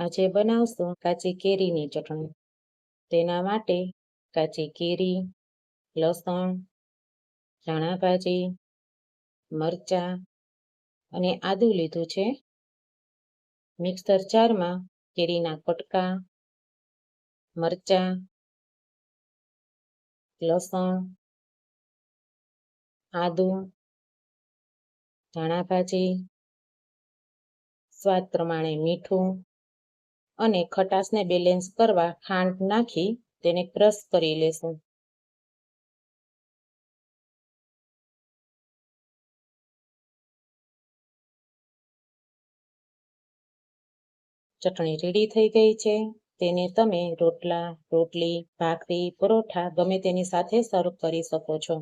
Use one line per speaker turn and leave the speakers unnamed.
આજે બનાવશું કાચી કેરીની ચટણી. તેના માટે કાચી કેરી, લસણ ચણા ભાજી મરચાં અને આદુ લીધું છે. મિક્સર જારમાં કેરીના કટકા, મરચાં, લસણ, આદુ ધાણા ભાજી સ્વાદ પ્રમાણે મીઠું અને ખટાશને બેલેન્સ કરવા ખાંડ નાખી તેને ક્રશ કરી લેશું. ચટણી રેડી થઈ ગઈ છે. તેને તમે રોટલા, રોટલી, ભાખરી, પરોઠા ગમે તેની સાથે સર્વ કરી શકો છો.